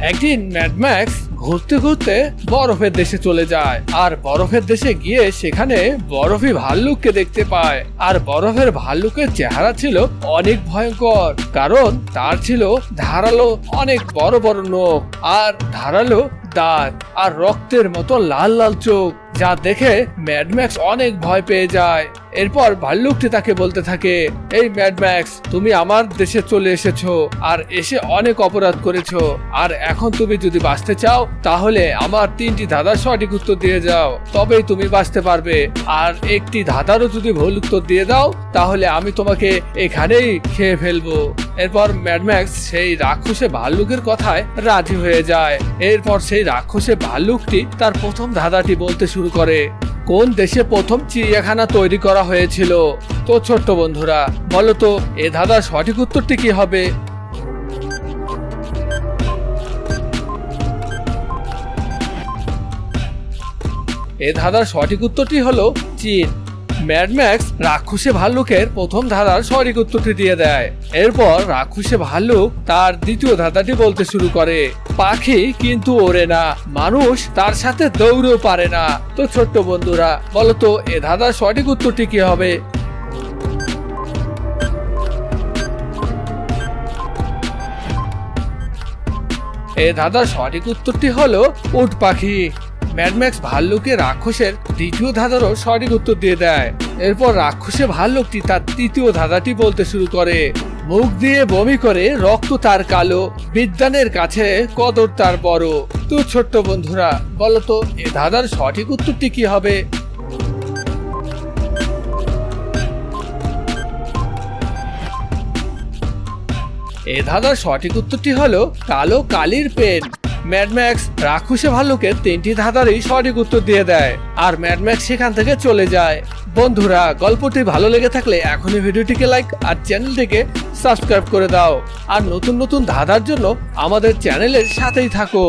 একদিন ম্যাডম্যাক্স ঘুরতে ঘুরতে বরফের দেশে চলে যায়। আর বরফের দেশে গিয়ে সেখানে বরফি ভাল্লুককে দেখতে পায়। আর বরফের ভাল্লুকের চেহারা ছিল অনেক ভয়ঙ্কর, কারণ তার ছিল ধারালো অনেক বড় বড় নখ। আর ধারালো দাঁত আর রক্তের মতো লাল লাল চোখ, যা দেখে ম্যাডম্যাক্স অনেক ভয় পেয়ে যায়। এরপর ভাল্লুকটি তাকে বলতে থাকে, এই ম্যাডম্যাক্স তুমি আমার দেশে চলে এসেছ আর এসে অনেক অপরাধ করেছ। আর এখন তুমি যদি বাঁচতে চাও, তাহলে আমার তিনটি ধাঁধার সঠিক উত্তর দিয়ে যাও। তবেই তুমি বাঁচতে পারবে। আর একটি ধাঁধারও যদি ভুল উত্তর দিয়ে দাও, তাহলে আমি তোমাকে এখানেই খেয়ে ফেলব। এরপর ম্যাডম্যাক্স সেই রাক্ষসে ভাল্লুকের কথায় রাজি হয়ে যায়। এরপর সেই রাক্ষসে ভাল্লুকটি তার প্রথম ধাঁধাটি বলতে শুরু করে। কোন দেশে প্রথম চিড়িয়াখানা তৈরি করা হয়েছিল? তো ছোট্ট বন্ধুরা বলো তো এ ধাঁধার সঠিক উত্তরটি কি হবে? এ ধাঁধার সঠিক উত্তরটি হলো চীন। ম্যাডম্যাক্স রাক্ষসে ভাল্লুকের প্রথম ধাঁধার সঠিক উত্তরটি দিয়ে দেয়। এরপর রাক্ষসে ভাল্লুক তার দ্বিতীয় ধাঁধাটি বলতে শুরু করে। পাখি কিন্তু ওড়ে না, মানুষ তার সাথে দৌড়েও পারে না। তো ছোট্ট বন্ধুরা, বলতো, এ ধাঁধার সঠিক উত্তরটি কি হবে? এ ধাঁধার সঠিক উত্তরটি হলো উট পাখি। ম্যাডম্যাক্স ভাল্লুকে রাক্ষসের দ্বিতীয় ধাঁধারও সঠিক উত্তর দিয়ে দেয়। এরপর রাক্ষসে ভাল্লুকটি তার তৃতীয় ধাঁধাটি বলতে শুরু করে। মুখ দিয়ে বমি করে রক্ত তার কালো বিদ্যানের কাছে কদর তার বড়। তো ছোট্ট বন্ধুরা বলো তো এ ধাঁধার সঠিক উত্তরটি কি হবে? এ ধাঁধার সঠিক উত্তরটি হলো কালো কালির পেন। ম্যাডম্যাক্স রাক্ষসে ভাল্লুকের তিনটি ধাঁধারই সঠিক উত্তর দিয়ে দেয়, আর ম্যাডম্যাক্স সেখান থেকে চলে যায়। বন্ধুরা, গল্পটি ভালো লেগে থাকলে এখনই ভিডিওটিকে লাইক আর চ্যানেলটিকে সাবস্ক্রাইব করে দাও। আর নতুন নতুন ধাঁধার জন্য আমাদের চ্যানেলের সাথেই থাকো।